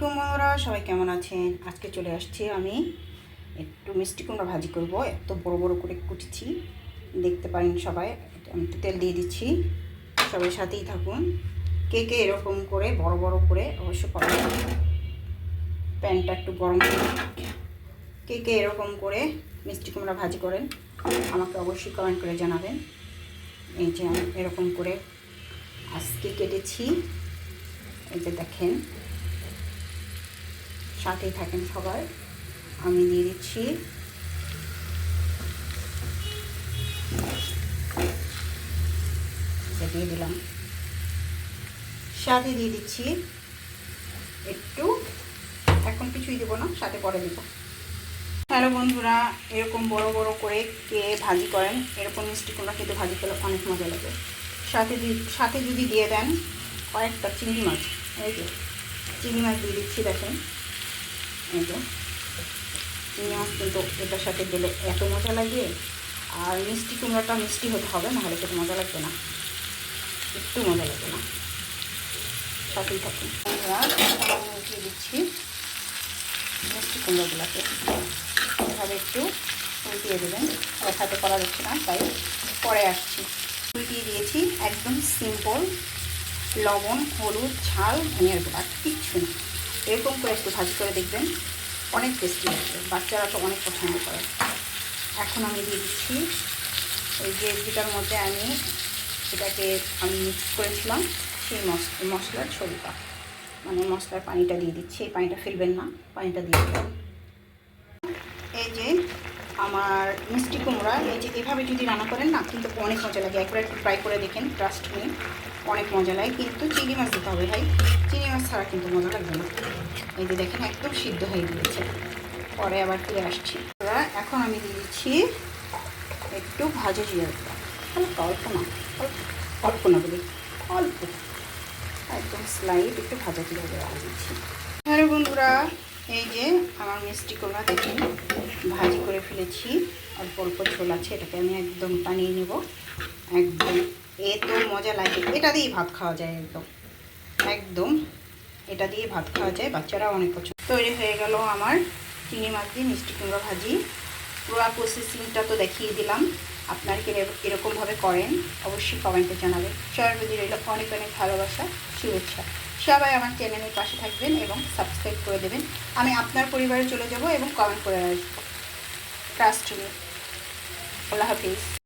আলাইকুম বন্ধুরা, সবাই কেমন আছেন? আজকে চলে আসছি আমি একটু মিষ্টি কুমড়া ভাজি করব। এত বড় বড় করে কুটেছি। দেখতে পারেন সবাই, আমি একটু তেল দিয়ে দিচ্ছি। সবাই সাথেই থাকুন। কে কে এরকম করে বড় বড় করে অবশ্য করেন। প্যানটা একটু গরম কে কে এরকম করে মিষ্টি কুমড়া ভাজি করেন, আমাকে অবশ্যই কমেন্ট করে জানাবেন। এই যে আমি এরকম করে আজকে কেটেছি। এই যে দেখেন সাথেই থাকেন সবাই। আমি দিয়ে দিচ্ছি দিয়ে দিলাম। সাথে দিয়ে দিচ্ছি। একটু। এখন কিছুই দেবো না, সাথে পরে দেবো। হ্যালো বন্ধুরা, এরকম বড় বড় করে কে ভাজি করেন, এরকম মিষ্টি কুমড়া খেতে ভাজি করলে অনেক মজা লাগে। সাথে সাথে যদি দিয়ে দেন কয়েকটা চিংড়ি মাছ। এই যে, চিংড়ি মাছ দিয়ে দিচ্ছি, দেখেন। এই যে মাছ কিন্তু এটার সাথে দিলে এত মজা লাগে। আর মিষ্টি, কুমড়াটা মিষ্টি হতে হবে, নাহলে কিন্তু মজা লাগবে না। একটু মজা লাগবে না। সাথেই থাকুন। দিচ্ছি। মিষ্টি, কুমড়োগুলোকে। এভাবে একটু উল্টিয়ে দেবেন। দেখাতে করা যাচ্ছে না, তাই পরে আসছি। উল্টিয়ে দিয়েছি একদম সিম্পল লবণ, হলুদ, ঝাল, ধনিয়ার গুঁড়া, কিচ্ছু না। এরকম করে একটু ভাজি করে দেখবেন, অনেক টেস্টি লাগবে বাচ্চারা তো অনেক পছন্দ করে। এখন আমি দিয়ে দিচ্ছি। ওই জিটার মধ্যে আমি এটাকে আমি মিক্স করেছিলাম, সেই মশ মশলার ছবিটা। মানে মশলার পানিটা দিয়ে দিচ্ছি। এই পানিটা ফেলবেন না, পানিটা দিয়ে দিলাম আমার মিষ্টি কুমড়া, এই যে এভাবে যদি রান্না করেন না, কিন্তু অনেক মজা লাগে। একবার একটু ট্রাই করে দেখেন ট্রাস্ট নিয়ে অনেক মজা লাগে। কিন্তু চিংড়ি মাছ দিতে হবে ভাই। চিংড়ি মাছ ছাড়া কিন্তু মজা লাগবে না। এই যে দেখেন, একদম সিদ্ধ হয়ে গিয়েছে। পরে আবার ফিরে আসছি। এখন আমি দিয়ে দিচ্ছি একটু ভাজা গুঁড়া। হালকা অল্প না অল্প না বলি, অল্প। একদম স্লাইড একটু ভাজা জিরা গুঁড়া দিচ্ছি। হ্যালো বন্ধুরা এই যে আমার মিষ্টি কুমড়া দেখুন, ভাজি করে ফেলেছি। অল্প অল্প ঝোল আছে, এটাকে আমি একদম টানিয়ে নেব। একদম, এত মজা লাগে। এটা দিয়েই ভাত খাওয়া যায় একদম। একদম, এটা দিয়ে ভাত খাওয়া যায় বাচ্চারা অনেক পছন্দ। তৈরি হয়ে গেল আমার চিনি মাছ দিয়ে মিষ্টি কুমড়া ভাজি। পুরো প্রসেসিংটা তো দেখিয়ে দিলাম। আপনার কি এরকমভাবে করেন, অবশ্যই কমেন্টে জানাবেন। সবার প্রতি রইল অনেক অনেক ভালোবাসা, শুভেচ্ছা। সবাই আমার চ্যানেলের পাশে থাকবেন এবং সাবস্ক্রাইব করে দেবেন। আমি আপনার পরিবারে চলে যাব এবং কমেন্ট করে আসব। ট্রাস্ট মি আল্লাহ হাফিজ।